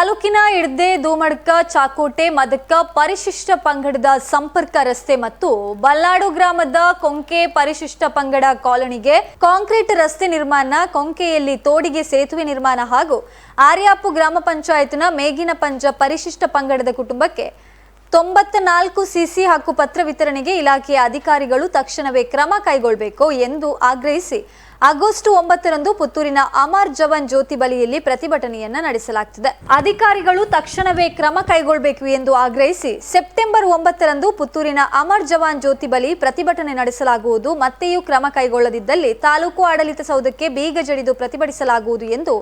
ತಾಲೂಕಿನ ಇಡ್ದೆ ದೋಮಡ್ಕ ಚಾಕೋಟೆ, ಮದಕ್ಕ ಪರಿಶಿಷ್ಟ ಪಂಗಡದ ಸಂಪರ್ಕ ರಸ್ತೆ ಮತ್ತು ಬಲ್ಲಾಡು ಗ್ರಾಮದ ಕೊಂಕೆ ಪರಿಶಿಷ್ಟ ಪಂಗಡ ಕಾಲೋನಿಗೆ ಕಾಂಕ್ರೀಟ್ ರಸ್ತೆ ನಿರ್ಮಾಣ, ಕೊಂಕೆಯಲ್ಲಿ ತೋಡಿಗೆ ಸೇತುವೆ ನಿರ್ಮಾಣ ಹಾಗೂ ಆರ್ಯಾಪು ಗ್ರಾಮ ಪಂಚಾಯತ್ನ ಮೇಗಿನ ಪಂಜ ಪರಿಶಿಷ್ಟ ಪಂಗಡದ ಕುಟುಂಬಕ್ಕೆ ತೊಂಬತ್ತ ನಾಲ್ಕು ಸಿಸಿ ಹಕ್ಕು ಪತ್ರ ವಿತರಣೆಗೆ ಇಲಾಖೆಯ ಅಧಿಕಾರಿಗಳು ತಕ್ಷಣವೇ ಕ್ರಮ ಕೈಗೊಳ್ಳಬೇಕು ಎಂದು ಆಗ್ರಹಿಸಿ ಆಗಸ್ಟ್ ಒಂಬತ್ತರಂದು ಪುತ್ತೂರಿನ ಅಮರ್ ಜವಾನ್ ಜ್ಯೋತಿ ಬಳಿಯಲ್ಲಿ ಪ್ರತಿಭಟನೆಯನ್ನ ನಡೆಸಲಾಗ್ತಿದೆ. ಅಧಿಕಾರಿಗಳು ತಕ್ಷಣವೇ ಕ್ರಮ ಕೈಗೊಳ್ಳಬೇಕು ಎಂದು ಆಗ್ರಹಿಸಿ ಸೆಪ್ಟೆಂಬರ್ ಒಂಬತ್ತರಂದು ಪುತ್ತೂರಿನ ಅಮರ್ ಜವಾನ್ ಜ್ಯೋತಿ ಬಳಿ ಪ್ರತಿಭಟನೆ ನಡೆಸಲಾಗುವುದು. ಮತ್ತೆಯೂ ಕ್ರಮ ಕೈಗೊಳ್ಳದಿದ್ದಲ್ಲಿ ತಾಲೂಕು ಆಡಳಿತ ಸೌಧಕ್ಕೆ ಬೀಗ ಜಡಿದು ಪ್ರತಿಭಟಿಸಲಾಗುವುದು ಎಂದು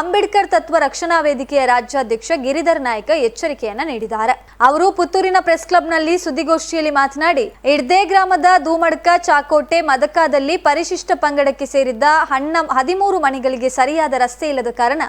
ಅಂಬೇಡ್ಕರ್ ತತ್ವ ರಕ್ಷಣಾ ವೇದಿಕೆಯ ರಾಜ್ಯಾಧ್ಯಕ್ಷ ಗಿರಿಧರ್ ನಾಯಕ ಎಚ್ಚರಿಕೆಯನ್ನ ನೀಡಿದ್ದಾರೆ. ಅವರು ಪುತ್ತೂರಿನ ಪ್ರೆಸ್ ಕ್ಲಬ್ನಲ್ಲಿ ಸುದ್ದಿಗೋಷ್ಠಿಯಲ್ಲಿ ಮಾತನಾಡಿ, ಇಡ್ದೆ ಗ್ರಾಮದ ಧೂಮಡ್ಕ, ಚಾಕೋಟೆ, ಮದಕಾದಲ್ಲಿ ಪರಿಶಿಷ್ಟ ಪಂಗಡಕ್ಕೆ ಸೇರಿದ್ದ ಹಣ್ಣ ಹದಿಮೂರು ಮನೆಗಳಿಗೆ ಸರಿಯಾದ ರಸ್ತೆ ಇಲ್ಲದ ಕಾರಣ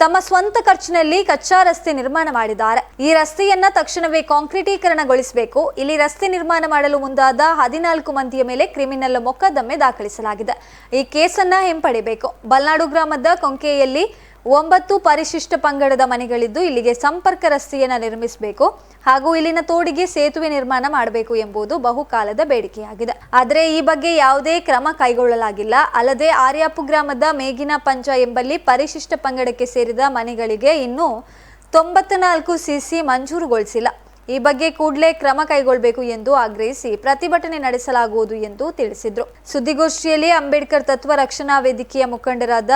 ತಮ್ಮ ಸ್ವಂತ ಖರ್ಚಿನಲ್ಲಿ ಕಚ್ಚಾ ರಸ್ತೆ ನಿರ್ಮಾಣ ಮಾಡಿದ್ದಾರೆ. ಈ ರಸ್ತೆಯನ್ನ ತಕ್ಷಣವೇ ಕಾಂಕ್ರೀಟೀಕರಣಗೊಳಿಸಬೇಕು. ಇಲ್ಲಿ ರಸ್ತೆ ನಿರ್ಮಾಣ ಮಾಡಲು ಮುಂದಾದ ಹದಿನಾಲ್ಕು ಮಂದಿಯ ಮೇಲೆ ಕ್ರಿಮಿನಲ್ ಮೊಕದ್ದಮೆ ದಾಖಲಿಸಲಾಗಿದೆ. ಈ ಕೇಸನ್ನ ಹಿಂಪಡಿಬೇಕು ಬಲ್ನಾಡು ಗ್ರಾಮದ ಕೊಂಕೆಯಲ್ಲಿ ಒಂಬತ್ತು ಪರಿಶಿಷ್ಟ ಪಂಗಡದ ಮನೆಗಳಿದ್ದು ಇಲ್ಲಿಗೆ ಸಂಪರ್ಕ ರಸ್ತೆಯನ್ನು ನಿರ್ಮಿಸಬೇಕು ಹಾಗೂ ಇಲ್ಲಿನ ತೋಡಿಗೆ ಸೇತುವೆ ನಿರ್ಮಾಣ ಮಾಡಬೇಕು ಎಂಬುದು ಬಹುಕಾಲದ ಬೇಡಿಕೆಯಾಗಿದೆ. ಆದರೆ ಈ ಬಗ್ಗೆ ಯಾವುದೇ ಕ್ರಮ ಕೈಗೊಳ್ಳಲಾಗಿಲ್ಲ. ಅಲ್ಲದೆ ಆರ್ಯಾಪು ಗ್ರಾಮದ ಮೇಗಿನ ಪಂಚ ಎಂಬಲ್ಲಿ ಪರಿಶಿಷ್ಟ ಪಂಗಡಕ್ಕೆ ಸೇರಿದ ಮನೆಗಳಿಗೆ ಇನ್ನೂ ತೊಂಬತ್ತ ನಾಲ್ಕು ಸಿಸಿ ಮಂಜೂರುಗೊಳಿಸಿಲ್ಲ. ಈ ಬಗ್ಗೆ ಕೂಡಲೇ ಕ್ರಮ ಕೈಗೊಳ್ಳಬೇಕು ಎಂದು ಆಗ್ರಹಿಸಿ ಪ್ರತಿಭಟನೆ ನಡೆಸಲಾಗುವುದು ಎಂದು ತಿಳಿಸಿದರು. ಸುದ್ದಿಗೋಷ್ಠಿಯಲ್ಲಿ ಅಂಬೇಡ್ಕರ್ ತತ್ವ ರಕ್ಷಣಾ ವೇದಿಕೆಯ ಮುಖಂಡರಾದ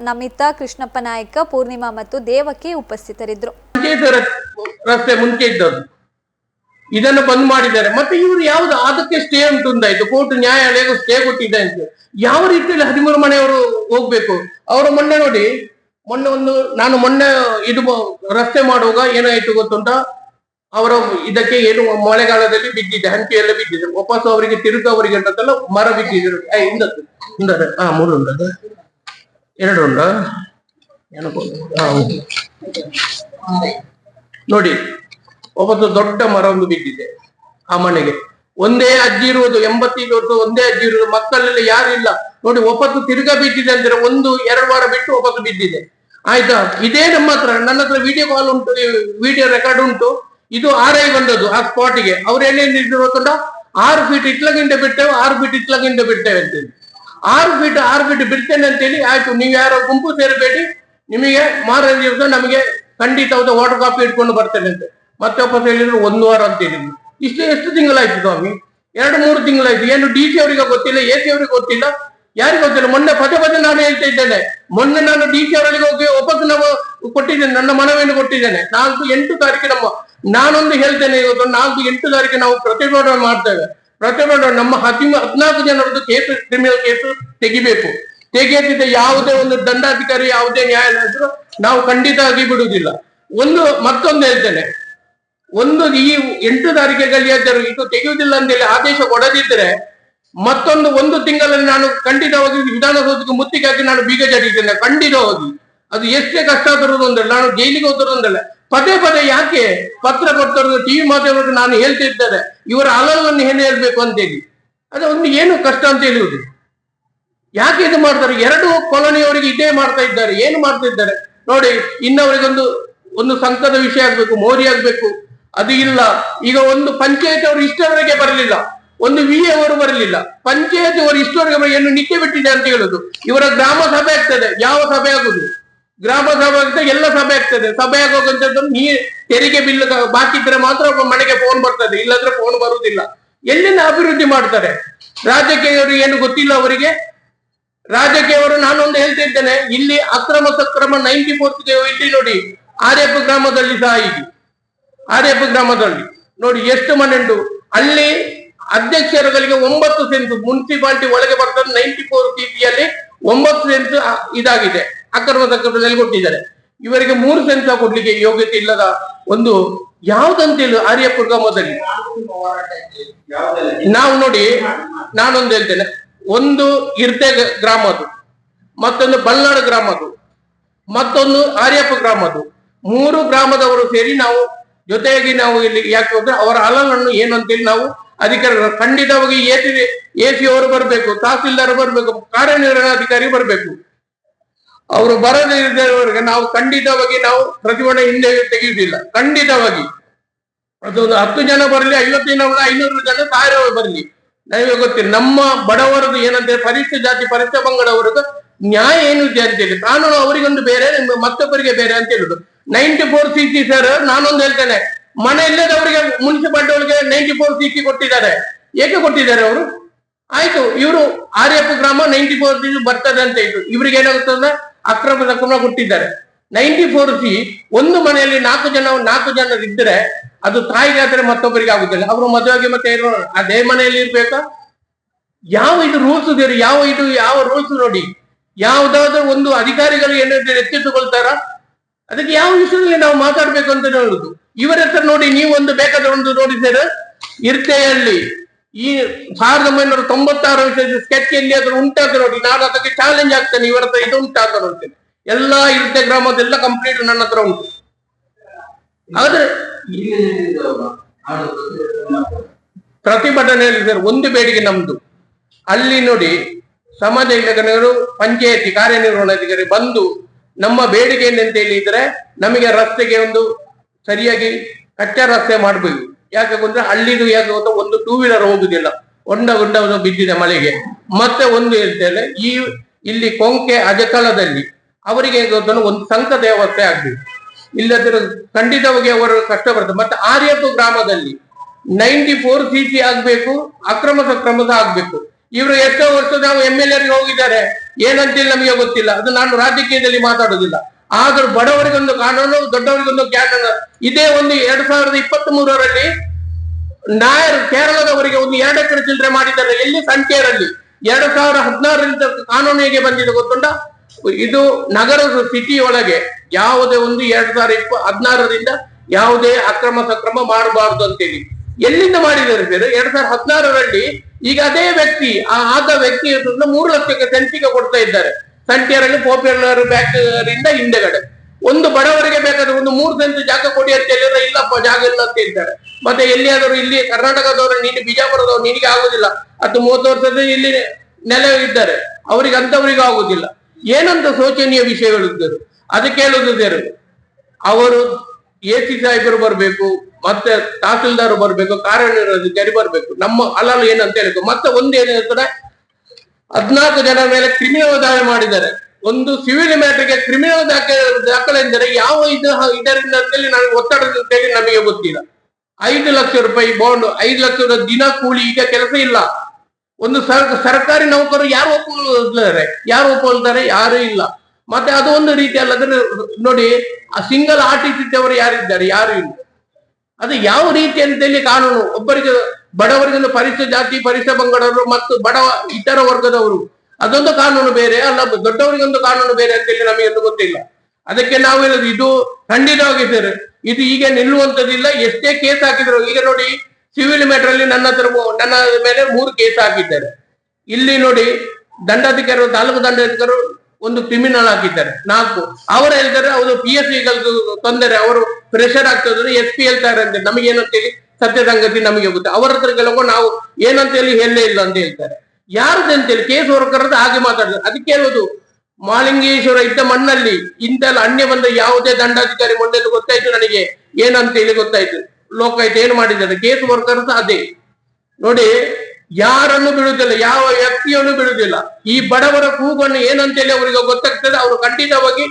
ನಮಿತಾ, ಕೃಷ್ಣಪ್ಪ ನಾಯಕ, ಪೂರ್ಣಿಮಾ ಮತ್ತು ದೇವಕಿ ಉಪಸ್ಥಿತರಿದ್ದರು ರಸ್ತೆ ಮುಂಚೆ ಇದ್ದದ್ದು. ಇದನ್ನು ಬಂದ್ ಮಾಡಿದ್ದಾರೆ. ಮತ್ತೆ ಇವರು ಯಾವ್ದು ಅದಕ್ಕೆ ಸ್ಟೇ ಅಂತಾಯ್ತು ಕೋರ್ಟ್ ನ್ಯಾಯಾಲಯ ಸ್ಟೇ ಕೊಟ್ಟಿದೆ ಅಂತ. ಯಾವ ರೀತಿಯಲ್ಲಿ ಹದಿಮೂರು ಮನೆಯವರು ಹೋಗ್ಬೇಕು? ಅವರು ಮೊನ್ನೆ ನೋಡಿ, ಮೊನ್ನೆ ಒಂದು, ನಾನು ಮೊನ್ನೆ ಇದು ರಸ್ತೆ ಮಾಡುವಾಗ ಏನಾಯ್ತು ಗೊತ್ತುಂಟ? ಅವರ ಇದಕ್ಕೆ ಏನು ಮಳೆಗಾಲದಲ್ಲಿ ಬಿದ್ದಿದೆ ಹಂಪಿ ಎಲ್ಲ ಬಿದ್ದಿದೆ. ವಾಪಸ್ ಅವರಿಗೆ ತಿರುಗ ಅವರಿಗೆ ಅಂತಲ್ಲ ಮರ ಬಿದ್ದಿದ್ರು. ಹಿಂದದ್ದು ಇಂದದ್ದು ಹಾ ಮೂರು ಉಂಟದ ಎರಡು ನೋಡಿ ಒಬ್ಬತ್ತು ದೊಡ್ಡ ಮರ ಒಂದು ಬಿದ್ದಿದೆ ಆ ಮನೆಗೆ. ಒಂದೇ ಅಜ್ಜಿ ಇರುವುದು, ಎಂಬತ್ತೈದು ವರ್ಷ ಒಂದೇ ಅಜ್ಜಿ ಇರುವುದು, ಮಕ್ಕಳೆಲ್ಲ ಯಾರಿಲ್ಲ ನೋಡಿ ಒಪ್ಪತ್ತು ತಿರುಗಾ ಬಿದ್ದಿದೆ ಅಂದ್ರೆ ಒಂದು, ಎರಡು ವಾರ ಬಿಟ್ಟು ಒಪ್ಪತ್ತು ಬಿದ್ದಿದೆ. ಆಯ್ತಾ? ಇದೇ ನಮ್ಮ ಹತ್ರ, ನನ್ನ ಹತ್ರ ವಿಡಿಯೋ ಕಾಲ್ ಉಂಟು ವಿಡಿಯೋ ರೆಕಾರ್ಡ್ ಉಂಟು. ಇದು ಆರೈ ಬಂದದ್ದು ಆ ಸ್ಪಾಟ್ಗೆ ಅವ್ರು ಏನೇನು ಗೊತ್ತುಂಟ ಆರು ಫೀಟ್ ಇಟ್ಲಗಿಂದ ಬಿಡ್ತೇವೆ ಆರು ಫೀಟ್ ಇಟ್ಲಗಿಂದ ಬಿಡ್ತೇವೆ ಅಂತೇಳಿ. ಆರು ಫೀಟ್ ಆರು ಫೀಟ್ ಬಿಡ್ತೇನೆ ಅಂತೇಳಿ ಆಯ್ತು. ನೀವು ಯಾರೋ ಗುಂಪು ಸೇರಬೇಡಿ, ನಿಮಗೆ ಮಾರನೇ ನಮಗೆ ಖಂಡಿತ ವಾಟರ್ ಕಾಪಿ ಇಟ್ಕೊಂಡು ಬರ್ತೇನೆ ಅಂತ. ಮತ್ತೆ ವಾಪಸ್ ಹೇಳಿದ್ರು ಒಂದು ವಾರ ಅಂತ ಹೇಳಿದ್ರು ಇಷ್ಟು, ಎಷ್ಟು ತಿಂಗಳಾಯ್ತು ಸ್ವಾಮಿ? ಎರಡು, ಮೂರು ತಿಂಗಳಾಯ್ತು. ಏನು ಡಿ ಸಿ ಅವರಿಗೆ ಗೊತ್ತಿಲ್ಲ ಎ ಸಿ ಅವರಿಗೆ ಗೊತ್ತಿಲ್ಲ. ಯಾರಿಗೂ ಗೊತ್ತಿಲ್ಲ? ಮೊನ್ನೆ ಪದೇ ಪದೇ ನಾನು ಹೇಳ್ತಾ ಇದ್ದೇನೆ. ಮೊನ್ನೆ ನಾನು ಡಿ ಸಿ ಅವರಿಗೆ ಹೋಗಿ ಒಬ್ಬಕ್ಕೆ ನಾವು ಕೊಟ್ಟಿದ್ದೇನೆ, ನನ್ನ ಮನವಿಯನ್ನು ಕೊಟ್ಟಿದ್ದೇನೆ. ನಾಲ್ಕು, ಎಂಟು ತಾರೀಕು ನಮ್ಮ ನಾನೊಂದು ಹೇಳ್ತೇನೆ, ಇವತ್ತು ನಾಲ್ಕು ಎಂಟು ತಾರೀಕು ನಾವು ಪ್ರತಿಭಟನೆ ಮಾಡ್ತೇವೆ. ಪ್ರತಿಭಟನೆ, ನಮ್ಮ ಹದಿಮ, ಹದಿನಾಲ್ಕು ಜನರದ್ದು ಕೇಸು, ಕ್ರಿಮಿನಲ್ ಕೇಸು ತೆಗಿಬೇಕು. ತೆಗೆಯದಿದ್ದ ಯಾವುದೇ ಒಂದು ದಂಡಾಧಿಕಾರಿ, ಯಾವುದೇ ನ್ಯಾಯಾಲಯದ್ರು ನಾವು ಖಂಡಿತ ಆಗಿ ಬಿಡುವುದಿಲ್ಲ. ಒಂದು, ಮತ್ತೊಂದು ಹೇಳ್ತೇನೆ. ಒಂದು, ಈ ಎಂಟು ತಾರೀಕಿಗೆ ಗಲಿಯಾದರು ಇದು ತೆಗೆಯುವುದಿಲ್ಲ ಅಂತೇಳಿ ಆದೇಶ ಕೊಡದಿದ್ರೆ ಮತ್ತೊಂದು ಒಂದು ತಿಂಗಳಲ್ಲಿ ನಾನು ಖಂಡಿತವಾಗಿ ವಿಧಾನಸೌಧಕ್ಕೆ ಮುತ್ತಿಗೆ ನಾನು ಬೀಗ ಜಡಿದ್ದೇನೆ ಖಂಡಿತವಾಗಿ ಅದು ಎಷ್ಟೇ ಕಷ್ಟ ತರುವುದೊಂದಲ್ಲ ನಾನು ಜೈಲಿಗೆ ಹೋದರೊಂದಲ್ಲ ಪದೇ ಪದೇ ಯಾಕೆ ಪತ್ರ ಕೊಟ್ಟರು ಟಿವಿ ಮಾಧ್ಯಮಕ್ಕೆ ನಾನು ಹೇಳ್ತಿದ್ದೇನೆ ಇವರ ಅಲವನ್ನು ಏನು ಹೇಳ್ಬೇಕು ಅಂತೇಳಿ. ಅದು ಒಂದು ಏನು ಕಷ್ಟ ಅಂತ ಹೇಳುವುದು. ಯಾಕೆ ಇದು ಮಾಡ್ತಾರೆ? ಎರಡು ಕಾಲೋನಿಯವರಿಗೆ ಇದೇ ಮಾಡ್ತಾ ಇದ್ದಾರೆ. ಏನು ಮಾಡ್ತಾ ಇದ್ದಾರೆ? ನೋಡಿ, ಇನ್ನವರಿಗೊಂದು ಒಂದು ಸಂಕದ ವಿಷಯ ಆಗ್ಬೇಕು, ಮೋರಿ ಆಗ್ಬೇಕು. ಅದು ಇಲ್ಲ. ಈಗ ಒಂದು ಪಂಚಾಯತ್ ಅವರು ಇಷ್ಟರವರೆಗೆ ಬರಲಿಲ್ಲ. ಒಂದು ವಿ ಅವರು ಬರಲಿಲ್ಲ. ಪಂಚಾಯತ್ ಅವರು ಇಷ್ಟವರೆಗೆ ಬರ- ಏನು ನಿತ್ಯ ಬಿಟ್ಟಿದೆ ಅಂತ ಹೇಳುದು. ಇವರ ಗ್ರಾಮ ಸಭೆ ಆಗ್ತದೆ. ಯಾವ ಸಭೆ ಆಗುದು? ಗ್ರಾಮ ಸಭೆ ಆಗ್ತದೆ ಎಲ್ಲ ಸಭೆ ಆಗ್ತದೆ. ಸಭೆ ಆಗೋಕಂತದ್ದು ನೀ ತೆರಿಗೆ ಬಿಲ್ ಬಾಕಿ ಇದ್ರೆ ಮಾತ್ರ ಒಬ್ಬ ಮನೆಗೆ ಫೋನ್ ಬರ್ತದೆ. ಇಲ್ಲದ್ರೆ ಫೋನ್ ಬರುವುದಿಲ್ಲ ಎಲ್ಲಿಂದ ಅಭಿವೃದ್ಧಿ ಮಾಡ್ತಾರೆ? ರಾಜಕೀಯವರು ಏನು ಗೊತ್ತಿಲ್ಲ ಅವರಿಗೆ. ರಾಜಕೀಯವರು ನಾನೊಂದು ಹೇಳ್ತಿದ್ದೇನೆ. ಇಲ್ಲಿ ಅಕ್ರಮ ಸಕ್ರಮ ನೈಂಟಿ ಫೋರ್ತ್ ಇಲ್ಲಿ ನೋಡಿ. ಆರ್ಯಪ್ಪ ಗ್ರಾಮದಲ್ಲಿ ಸಹ ಇದೆ ಆರ್ಯಪ್ಪ ಗ್ರಾಮದಲ್ಲಿ. ನೋಡಿ ಎಷ್ಟು ಮನೆ ಉಂಟು ಅಲ್ಲಿ ಅಧ್ಯಕ್ಷರುಗಳಿಗೆ ಒಂಬತ್ತು ಸೆಂಟ್, ಮುನ್ಸಿಪಾಲಿಟಿ ಒಳಗೆ ಬರ್ತದೆ ನೈಂಟಿ ಫೋರ್ ಸಿಟಿಯಲ್ಲಿ ಒಂಬತ್ತು ಸೆಂಟ್ ಇದಾಗಿದೆ. ಅಕ್ರಮ ಸಕ್ರಮದಲ್ಲಿ ಕೊಟ್ಟಿದ್ದಾರೆ. ಇವರಿಗೆ ಮೂರು ಸೆನ್ಸ ಕೊಡ್ಲಿಕ್ಕೆ ಯೋಗ್ಯತೆ ಇಲ್ಲದ ಒಂದು ಯಾವ್ದಂತೇಳಿ ಆರ್ಯಪುರ ಗ್ರಾಮದಲ್ಲಿ ನಾವು ನೋಡಿ, ನಾನೊಂದು ಹೇಳ್ತೇನೆ. ಒಂದು ಇರ್ತೆ ಗ್ರಾಮದು ಮತ್ತೊಂದು ಬಲ್ನಾಡು ಗ್ರಾಮದು ಮತ್ತೊಂದು ಆರ್ಯಪ್ಪ ಗ್ರಾಮದು ಮೂರು ಗ್ರಾಮದವರು ಸೇರಿ ನಾವು ಜೊತೆಯಾಗಿ ನಾವು ಇಲ್ಲಿ ಯಾಕೆ ಹೋದ್ರೆ ಅವರ ಅಲನನ್ನು ಏನು ಅಂತೇಳಿ ನಾವು ಅಧಿಕಾರಿಗಳು, ಖಂಡಿತವಾಗಿ ಎ ಸಿ ಎ ಸಿ ಅವರು ಬರಬೇಕು, ತಹಸೀಲ್ದಾರ್ ಬರಬೇಕು, ಕಾರ್ಯನಿರ್ವಹಣಾಧಿಕಾರಿ ಬರಬೇಕು. ಅವರು ಬರದಿದ್ದವರಿಗೆ ನಾವು ಖಂಡಿತವಾಗಿ ನಾವು ಪ್ರತಿಭಟನೆ ಹಿಂದೆ ತೆಗೆಯುವುದಿಲ್ಲ. ಖಂಡಿತವಾಗಿ. ಅದೊಂದು ಹತ್ತು ಜನ ಬರಲಿ ಐವತ್ತು ಜನ ಐನೂರು ಜನ ಸಾವಿರ ಬರಲಿ. ನನಗೆ ಗೊತ್ತಿಲ್ಲ. ನಮ್ಮ ಬಡವರದು ಏನಂದ್ರೆ ಪರಿಷ್ಠ ಜಾತಿ ಪರಿಷ್ಠ ಪಂಗಡವರದ್ದು ನ್ಯಾಯ ಏನು ಇದೆ ಅಂತೇಳಿ ಕಾನೂನು ಅವರಿಗೊಂದು ಬೇರೆ ಮತ್ತೊಬ್ಬರಿಗೆ ಬೇರೆ ಅಂತ ಹೇಳುದು. Ninety four C C sir ನಾನೊಂದು ಹೇಳ್ತೇನೆ. ಮನೆ ಇಲ್ಲದವರಿಗೆ ಮುನ್ಸಿಪಾಲಿಟಿ ಒಳಗೆ ನೈಂಟಿ ಫೋರ್ ಸಿ ಸಿ ಕೊಟ್ಟಿದ್ದಾರೆ. ಏಕೆ ಕೊಟ್ಟಿದ್ದಾರೆ ಅವರು? ಆಯ್ತು, ಇವರು ಆರ್ಯಪ್ಪ ಗ್ರಾಮ ನೈಂಟಿ ಫೋರ್ ಸಿ ಬರ್ತದೆ ಅಂತ ಇತ್ತು ಇವ್ರಿಗೆ ಏನಾಗುತ್ತದೆ ಅಕ್ರಮ ಸಕ್ರಮ ಕೊಟ್ಟಿದ್ದಾರೆ ನೈಂಟಿ ಫೋರ್ ಸಿ ಒಂದು ಮನೆಯಲ್ಲಿ ನಾಲ್ಕು ಜನ, ನಾಲ್ಕು ಜನರು ಇದ್ರೆ ಅದು ತಾಯಿಗೆ ಆದ್ರೆ ಮತ್ತೊಬ್ಬರಿಗೆ ಆಗುದಿಲ್ಲ. ಅವರು ಮದುವೆಗೆ ಮತ್ತೆ ಅದೇ ಮನೆಯಲ್ಲಿ ಇರ್ಬೇಕಾ? ಯಾವ ಇದು ರೂಲ್ಸ್ ಇದೆ ಯಾವ ಇದು, ಯಾವ ರೂಲ್ಸ್ ನೋಡಿ? ಯಾವುದಾದ್ರೂ ಒಂದು ಅಧಿಕಾರಿಗಳು ಏನಾದ್ರು ಎಚ್ಚೆತ್ತುಕೊಳ್ತಾರ? ಅದಕ್ಕೆ ಯಾವ ವಿಷಯದಲ್ಲಿ ನಾವು ಮಾತಾಡ್ಬೇಕು ಅಂತ ಹೇಳುದು. ಇವರ ಹತ್ರ ನೋಡಿ ನೀವು ಒಂದು ಬೇಕಾದ್ರೆ ಒಂದು ನೋಡಿ ಸರ್ ಇರ್ತೆಯಲ್ಲಿ ಈ ಸಾವಿರದ ಒಂಬೈನೂರ ತೊಂಬತ್ತಾರು ವಿಷಯದ ಸ್ಕೆಚ್ ಎಲ್ಲಿ ಆದ್ರೂ ಉಂಟಾದ್ರೆ ನೋಡಿ, ನಾನು ಅದಕ್ಕೆ ಚಾಲೆಂಜ್ ಆಗ್ತೇನೆ, ಇವರ ಹತ್ರ ಇದು ಉಂಟಾದ್ರೆ ನೋಡ್ತೇನೆ. ಎಲ್ಲಾ ಯುದ್ಧ ಗ್ರಾಮದೆಲ್ಲ ಕಂಪ್ಲೀಟ್ ನನ್ನ ಹತ್ರ ಉಂಟು. ಆದ್ರೆ ಪ್ರತಿಭಟನೆಯಲ್ಲಿ ಸರ್, ಒಂದು ಬೇಡಿಕೆ ನಮ್ದು. ಅಲ್ಲಿ ನೋಡಿ, ಸಮಾಜ ಇಲಾಖೆಯವರು, ಪಂಚಾಯತಿ ಕಾರ್ಯನಿರ್ವಹಣಾಧಿಕಾರಿ ಬಂದು ನಮ್ಮ ಬೇಡಿಕೆ ಏನಂತ ಹೇಳಿದ್ರೆ, ನಮಗೆ ರಸ್ತೆಗೆ ಒಂದು ಸರಿಯಾಗಿ ಕಚ್ಚಾ ರಸ್ತೆ ಮಾಡ್ಬೇಕು. ಯಾಕೆ ಗೊತ್ತಾ ಹಳ್ಳಿದು ಯಾಕೆ ಒಂದು ಟೂ ವೀಲರ್ ಹೋಗುದಿಲ್ಲ. ಹೊಂಡ ಒಂದು ಬಿದ್ದಿದೆ ಮಳೆಗೆ. ಮತ್ತೆ ಒಂದು ಹೇಳ್ತೇನೆ ಈ ಇಲ್ಲಿ ಕೊಂಕೆ ಅಜಕಲದಲ್ಲಿ ಅವರಿಗೆ ಒಂದು ಸಂಕ ದೇವಸ್ಥೆ ಆಗ್ಬೇಕು. ಇಲ್ಲದ್ರೆ ಖಂಡಿತವಾಗಿ ಅವರು ಕಷ್ಟ ಬರ್ತದೆ ಮತ್ತೆ ಆರ್ಯಪ್ಪು ಗ್ರಾಮದಲ್ಲಿ ನೈಂಟಿ ಫೋರ್ ಸಿ ಸಿ ಆಗ್ಬೇಕು, ಅಕ್ರಮ ಸಕ್ರಮದ ಆಗ್ಬೇಕು. ಇವರು ಎಷ್ಟೋ ವರ್ಷ ನಾವು ಎಂ ಎಲ್ ಎರ್ಗೆ ಹೋಗಿದ್ದಾರೆ. ಏನಂತೇಳಿ ನಮಗೆ ಗೊತ್ತಿಲ್ಲ. ಅದು ನಾನು ರಾಜಕೀಯದಲ್ಲಿ ಮಾತಾಡುದಿಲ್ಲ. ಆದ್ರೂ ಬಡವರಿಗೊಂದು ಕಾನೂನು, ದೊಡ್ಡವರಿಗೊಂದು ಕಾನೂನು ಇದೇ ಒಂದು ಎರಡ್ ಸಾವಿರದ ಇಪ್ಪತ್ತ್ ಮೂರರಲ್ಲಿ ನಾಯರ್ ಕೇರಳದವರಿಗೆ ಒಂದು ಎರಡು ಎಕರೆ ಚಿಲ್ಲರೆ ಮಾಡಿದ್ದಾರೆ. ಎಲ್ಲಿ? ಸಂಕೇರಲ್ಲಿ. ಎರಡ್ ಸಾವಿರದ ಹದಿನಾರರಿಂದ ಕಾನೂನು ಹೇಗೆ ಬಂದಿದೆ ಗೊತ್ತುಂಟ? ಇದು ನಗರದ ಸಿಟಿ ಒಳಗೆ ಯಾವುದೇ ಒಂದು ಎರಡ್ ಸಾವಿರದ ಇಪ್ಪ ಹದಿನಾರರಿಂದ ಯಾವುದೇ ಅಕ್ರಮ ಸಕ್ರಮ ಮಾಡಬಾರದು ಅಂತೇಳಿ. ಎಲ್ಲಿಂದ ಮಾಡಿದ್ದಾರೆ ಸರ್? ಎರಡ್ ಸಾವಿರದ ಹದಿನಾರರಲ್ಲಿ ಈಗ ಅದೇ ವ್ಯಕ್ತಿ, ಆ ಆದ ವ್ಯಕ್ತಿ ಮೂರು ಲಕ್ಷಕ್ಕೆ ಸೆಂಟಿಗೆ ಕೊಡ್ತಾ ಇದ್ದಾರೆ. ಸಂಟಿಯರಲ್ಲಿ ಬ್ಯಾಂಕ್ ರಿಂದ ಹಿಂದೆಗಡೆ. ಒಂದು ಬಡವರಿಗೆ ಬೇಕಾದ್ರೆ ಒಂದು ಮೂರು ಸೆಂಟ್ ಜಾಗ ಕೊಡಿ ಅಂತ ಹೇಳಿದ್ರೆ ಇಲ್ಲಪ್ಪ ಜಾಗ ಇಲ್ಲ ಅಂತ ಹೇಳ್ತಾರೆ. ಮತ್ತೆ ಎಲ್ಲಿಯಾದರೂ ಇಲ್ಲಿ ಕರ್ನಾಟಕದವರು ನೀನು ಬಿಜಾಪುರದವ್ರು ನಿನಗೆ ಆಗುದಿಲ್ಲ. ಹತ್ತು ಮೂವತ್ತು ವರ್ಷದ ಇಲ್ಲಿ ನೆಲೆ ಇದ್ದಾರೆ ಅವರಿಗೆ ಅಂತವರಿಗೂ ಆಗುದಿಲ್ಲ. ಏನಂತ ಶೋಚನೀಯ ವಿಷಯಗಳು ಇದ್ದರು ಅದಕ್ಕೆ ಹೇಳುದು ಸೇರು ಅವರು ಎ ಸಿ ಸಾಹೇಬರು ಬರ್ಬೇಕು, ಮತ್ತೆ ತಹಸೀಲ್ದಾರ್ ಬರ್ಬೇಕು ಕಾರ್ಯನಿರ್ವಹಿಸಿ ಬರ್ಬೇಕು. ನಮ್ಮ ಅಲ್ಲ ಏನಂತ ಹೇಳಬೇಕು ಮತ್ತೆ ಒಂದೇನಿರ್ತದೆ ಹದ್ನಾಲ್ಕು ಜನ ಮೇಲೆ ಕ್ರಿಮಿನಲ್ ದಾಳಿ ಮಾಡಿದ್ದಾರೆ. ಒಂದು ಸಿವಿಲ್ ಮ್ಯಾಟ್ರಿಗೆ ಕ್ರಿಮಿನಲ್ ದಾಖಲೆ ದಾಖಲೆ ಎಂದರೆ ಯಾವ ಇದು, ಇದರಿಂದ ಅಂತೇಳಿ ನನಗೆ ಒತ್ತಡದ ಅಂತೇಳಿ ನಮಗೆ ಗೊತ್ತಿಲ್ಲ. ಐದು ಲಕ್ಷ ರೂಪಾಯಿ ಬಾಂಡ್ ಐದು ಲಕ್ಷ ರೂಪಾಯಿ ದಿನ ಕೂಲಿ ಈಗ ಕೆಲಸ ಇಲ್ಲ. ಒಂದು ಸರ್, ಸರ್ಕಾರಿ ನೌಕರರು ಯಾರು ಒಪ್ಪಿದ್ದಾರೆ ಯಾರು ಒಪ್ಪಿದ್ದಾರೆ ಯಾರು ಇಲ್ಲ. ಮತ್ತೆ ಅದು ಒಂದು ರೀತಿ ಅಲ್ಲದ್ರೆ ನೋಡಿ, ಆ ಸಿಂಗಲ್ ಆರ್ಟಿಸ್ಟ್ ಅವರು ಯಾರಿದ್ದಾರೆ? ಯಾರು ಇಲ್ಲ. ಅದು ಯಾವ ರೀತಿ ಅಂತೇಳಿ ಕಾನೂನು ಒಬ್ಬರಿಗೆ ಬಡವರಿಗೊಂದು ಪರಿಷ್ಠ ಜಾತಿ ಪರಿಷ್ಠ ಪಂಗಡವರು ಮತ್ತು ಬಡವ ಇತರ ವರ್ಗದವರು. ಅದೊಂದು ಕಾನೂನು ಬೇರೆ ಅಲ್ಲ, ದೊಡ್ಡವರಿಗೊಂದು ಕಾನೂನು ಬೇರೆ ಅಂತ ಹೇಳಿ ನಮಗೆ ಗೊತ್ತಿಲ್ಲ. ಅದಕ್ಕೆ ನಾವು ಹೇಳೋದು, ಇದು ಖಂಡಿತವಾಗಿ ಸರ್ ಇದು ಈಗ ನಿಲ್ಲುವಂತದಿಲ್ಲ ಎಷ್ಟೇ ಕೇಸ್ ಹಾಕಿದ್ರು. ಈಗ ನೋಡಿ ಸಿವಿಲ್ ಮ್ಯಾಟರ್ ಅಲ್ಲಿ ನನ್ನ ಹತ್ರ ನನ್ನ ಮೇಲೆ ಮೂರು ಕೇಸ್ ಹಾಕಿದ್ದಾರೆ. ಇಲ್ಲಿ ನೋಡಿ ದಂಡಾಧಿಕಾರಿ ತಾಲೂಕು ದಂಡಾಧಿಕಾರಿ ಒಂದು ಕ್ರಿಮಿನಲ್ ಹಾಕಿದ್ದಾರೆ, ನಾಲ್ಕು. ಅವರು ಹೇಳ್ತಾರೆ ಅವರು ಪಿ ಎಸ್ ಸಿಗಳು ತೊಂದರೆ, ಅವರು ಪ್ರೆಷರ್ ಆಗ್ತದೆ ಎಸ್ ಪಿ ಹೇಳ್ತಾರೆ ಅಂತ ನಮಗೆ ಏನಂತೇಳಿ ಸತ್ಯ ಸಂಗತಿ ನಮಗೆ ಗೊತ್ತು. ಅವರ ಹತ್ರ ಕೆಲವು ನಾವು ಏನಂತ ಹೇಳಿ ಹೇಳಲೇ ಇಲ್ಲ ಅಂತ ಹೇಳ್ತಾರೆ. ಯಾರ್ದು ಅಂತೇಳಿ? ಕೇಸ್ ಹೊರಕರದ್ದು ಹಾಗೆ ಮಾತಾಡ್ತಾರೆ. ಅದಕ್ಕೆ ಹೇಳೋದು ಮಾಲಿಂಗೇಶ್ವರ ಇದ್ದ ಮಣ್ಣಲ್ಲಿ ಇಂತೆಲ್ಲ ಅನ್ಯ ಬಂದ ಯಾವುದೇ ದಂಡಾಧಿಕಾರಿ ಮೊನ್ನೆ ಗೊತ್ತಾಯ್ತು ನನಗೆ? ಏನಂತ ಹೇಳಿ ಗೊತ್ತಾಯ್ತು. ಲೋಕಾಯ್ತು ಏನು ಮಾಡಿದ್ದಾರೆ? ಕೇಸ್ ಹೊರಕರದ್ದು ಅದೇ. ನೋಡಿ, ಯಾರನ್ನು ಬಿಡುವುದಿಲ್ಲ, ಯಾವ ವ್ಯಕ್ತಿಯನ್ನು ಬಿಡುವುದಿಲ್ಲ. ಈ ಬಡವರ ಕೂಗನ್ನು ಏನಂತೇಳಿ ಅವರಿಗೆ ಗೊತ್ತಾಗ್ತದೆ. ಅವರು ಖಂಡಿತವಾಗಿ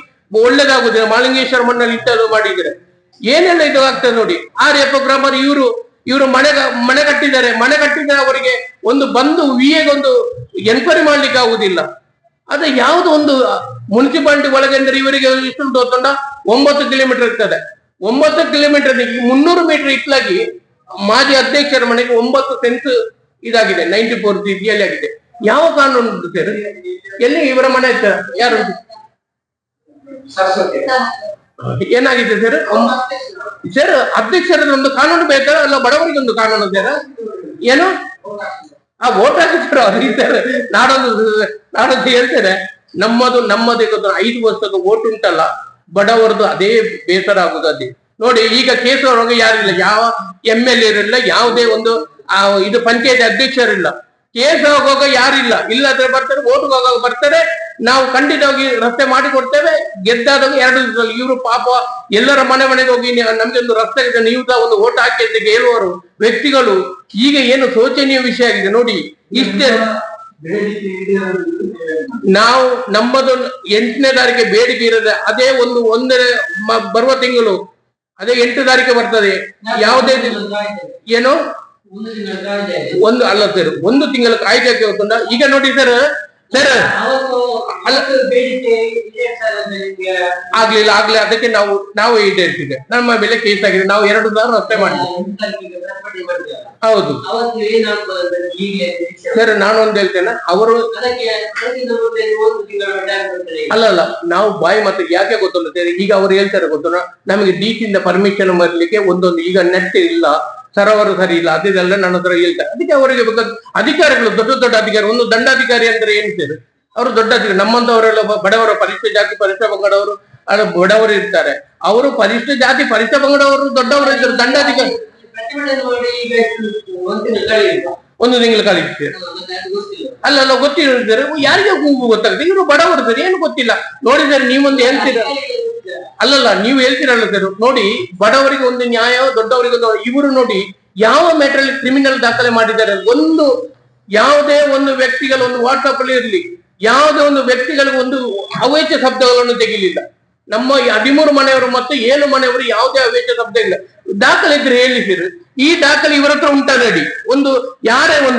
ಒಳ್ಳೇದಾಗುದಿಲ್ಲ ಮಾಲಿಂಗೇಶ್ವರ ಮಣ್ಣಲ್ಲಿ ಇಂಥದ್ದು ಮಾಡಿದ್ರೆ ಏನೆಲ್ಲ ಇದು ಆಗ್ತದೆ ನೋಡಿ ಆರ್ಯಪ್ಪ ಗ್ರಾಮರ್ ಇವರು ಇವರು ಮನೆ ಮನೆ ಕಟ್ಟಿದ್ದಾರೆ. ಮನೆ ಕಟ್ಟಿದ್ರೆ ಅವರಿಗೆ ಒಂದು ಬಂದು ವಿಎಗೊಂದು ಒಂದು ಎನ್ಕ್ವೈರಿ ಮಾಡ್ಲಿಕ್ಕೆ ಆಗುದಿಲ್ಲ. ಅದೇ ಯಾವ್ದು ಒಂದು ಮುನ್ಸಿಪಾಲಿಟಿ ಒಳಗೆ ಅಂದ್ರೆ ಇವರಿಗೆ ಇಷ್ಟೊಂದು ತಗೊಂಡ ಒಂಬತ್ತು ಕಿಲೋಮೀಟರ್ ಇರ್ತದೆ. ಒಂಬತ್ತು ಕಿಲೋಮೀಟರ್ ಮುನ್ನೂರು ಮೀಟರ್ ಇಟ್ಲಾಗಿ ಮಾಜಿ ಅಧ್ಯಕ್ಷರ ಮನೆಗೆ ಒಂಬತ್ತು ಸೆನ್ಸ್ ಇದಾಗಿದೆ. ನೈಂಟಿ ಫೋರ್ ರೀತಿಯಲ್ಲಿ ಆಗಿದೆ. ಯಾವ ಕಾನೂನು ಎಲ್ಲಿ ಇವರ ಮನೆ ಇತ್ತ ಯಾರು? ಏನಾಗಿದೆ ಸರ್? ಸರ್, ಅಧ್ಯಕ್ಷರ ಒಂದು ಕಾನೂನು ಬೇಕಾ? ಅಲ್ಲ, ಬಡವರಿಗೆ ಒಂದು ಕಾನೂನು ಸರ್ ಏನು? ಆ ವೋಟ್ ಹಾಕಿದ್ರು ಸರ್. ನಾಡೋದು ನಾಡೋದು ಹೇಳ್ತೇನೆ. ನಮ್ಮದು, ನಮ್ಮದೇ ಐದು ವರ್ಷದ ಓಟ್ ಉಂಟಲ್ಲ. ಬಡವರದು ಅದೇ ಬೇಸರ ಆಗುದು ಅದೇ ನೋಡಿ, ಈಗ ಕೇಸರ ಯಾರಿಲ್ಲ ಯಾವ ಎಂ ಎಲ್ ಎ ಇರಲಿಲ್ಲ ಯಾವುದೇ ಒಂದು ಇದು ಪಂಚಾಯತ್ ಅಧ್ಯಕ್ಷರಿಲ್ಲ. ಕೇಸ್ ಹೋಗುವಾಗ ಯಾರಿಲ್ಲ ಇಲ್ಲಾದ್ರೆ ಬರ್ತಾರೆ ಓಟ್ ಹೋಗುವಾಗ ಬರ್ತಾರೆ. ನಾವು ಖಂಡಿತವಾಗಿ ರಸ್ತೆ ಮಾಡಿ ಕೊಡ್ತೇವೆ. ಗೆದ್ದಾದಾಗ ಎರಡು ದಿವಸದಲ್ಲಿ ಇವರು ಪಾಪ ಎಲ್ಲರ ಮನೆ ಮನೆಗೆ ಹೋಗಿ ನಮ್ಗೆ ಒಂದು ರಸ್ತೆ ಇದೆ ನೀವು ಒಂದು ಓಟ್ ಹಾಕಿ ಅಂತ ಹೇಳುವರು ವ್ಯಕ್ತಿಗಳು ಈಗ ಏನು ಶೋಚನೀಯ ವಿಷಯ ಆಗಿದೆ ನೋಡಿ. ಇಷ್ಟೇ ನಾವು ನಮ್ಮದು ಎಂಟನೇ ತಾರೀಕೆ ಬೇಡಿಕೆ ಇರದೆ ಅದೇ ಒಂದು ಒಂದನೇ ಬರುವ ತಿಂಗಳು ಅದೇ ಎಂಟು ತಾರೀಕು ಬರ್ತದೆ. ಯಾವುದೇ ಏನೋ? ಒಂದು ಅಲ್ಲ ಸರ್ ಒಂದು ತಿಂಗಳ ಕಾಯ್ದೆ ಅಂತ. ಈಗ ನೋಡಿ ಸರ್ ಸರ್ ಆಗ್ಲಿಲ್ಲ ಆಗ್ಲಿ ಅದಕ್ಕೆ ನಾವು ನಾವು ಈಡೇರಿಸಿದೆ ನಮ್ಮ ಬೆಲೆ ಕೇಸ್ ಆಗಿದೆ. ನಾವು ಎರಡು ಸಾವಿರ ರಸ್ತೆ ಮಾಡಿದ್ವಿ. ಹೌದು. ಸರ್ ನಾನು ಒಂದು ಹೇಳ್ತೇನೆ. ಅವರು ಅಲ್ಲ ಅಲ್ಲ. ನಾವು ಬಾಯಿ ಮತ್ತೆ ಯಾಕೆ ಗೊತ್ತಿಲ್ಲ ಸರ್ ಈಗ ಅವ್ರು ಹೇಳ್ತಾರೆ ಗೊತ್ತಿಲ್ಲ ನಮಗೆ ಡಿ ಡಿಸಿಯಿಂದ ಪರ್ಮಿಷನ್ ಬರ್ಲಿಕ್ಕೆ ಒಂದೊಂದು ಈಗ ನೆಟ್ ಇಲ್ಲ. ಸರವರು ಸರಿ ಇಲ್ಲ ಅದೆಲ್ಲ ನನ್ನ ಹತ್ರ ಹೇಳ್ತಾರೆ ಅದಕ್ಕೆ ಅವರಿಗೆ ಬೇಕಾದ ಅಧಿಕಾರಿಗಳು, ದೊಡ್ಡ ದೊಡ್ಡ ಅಧಿಕಾರಿ, ಒಂದು ದಂಡಾಧಿಕಾರಿ ಅಂದ್ರೆ ಏನು ಸರ್? ಅವರು ದೊಡ್ಡ ಅಧಿಕಾರಿ ನಮ್ಮಂತವರೆಲ್ಲ ಬಡವರ ಪರಿಷ್ಠ ಜಾತಿ ಪರಿಷ್ಠ ಪಂಗಡವರು ಬಡವರು ಇರ್ತಾರೆ. ಅವರು ಪರಿಷ್ಠ ಜಾತಿ ಪರಿಷ್ಠ ಪಂಗಡವರು ದೊಡ್ಡವರು ಇದ್ದಾರೆ, ದಂಡಾಧಿಕಾರಿ. ಒಂದು ತಿಂಗಳು ಗೊತ್ತಿಲ್ಲ ಅಲ್ಲ ಅಲ್ಲ ಗೊತ್ತಿರ್ತಾರೆ ಯಾರಿಗೆ ಕೂಗು ಗೊತ್ತಾಗುತ್ತೆ? ಇವರು ಬಡವರು ಸರ್, ಏನು ಗೊತ್ತಿಲ್ಲ. ನೋಡಿ ಸರ್, ನೀವೊಂದು ಹೇಳ್ತೀರ? ಅಲ್ಲಲ್ಲ, ನೀವು ಹೇಳ್ತೀರಲ್ಲ ಸರ್. ನೋಡಿ, ಬಡವರಿಗೆ ಒಂದು ನ್ಯಾಯ, ದೊಡ್ಡವರಿಗೆ ಒಂದು ಇವರು ನೋಡಿ, ಯಾವ ಮ್ಯಾಟರ್ ಕ್ರಿಮಿನಲ್ ದಾಖಲೆ ಮಾಡಿದ್ದಾರೆ? ಒಂದು, ಯಾವುದೇ ಒಂದು ವ್ಯಕ್ತಿಗಳ ಒಂದು ವಾಟ್ಸಪ್ ಅಲ್ಲಿ ಇರಲಿ. ಯಾವುದೇ ಒಂದು ವ್ಯಕ್ತಿಗಳಿಗೆ ಒಂದು ಅವೈಚ ಶಬ್ದಗಳನ್ನು ತೆಗಿಲಿಲ್ಲ. ನಮ್ಮ ಹದಿಮೂರು ಮನೆಯವರು ಮತ್ತು ಏಳು ಮನೆಯವರು ಯಾವುದೇ ಅವೇಚ ಶಬ್ದ ಇಲ್ಲ. ದಾಖಲೆ ಇದ್ರೆ ಹೇಳಿ ಈ ದಾಖಲೆ ಇವರ ಹತ್ರ ಉಂಟಾ ನಡಿ. ಒಂದು, ಯಾರೇ ಒಂದು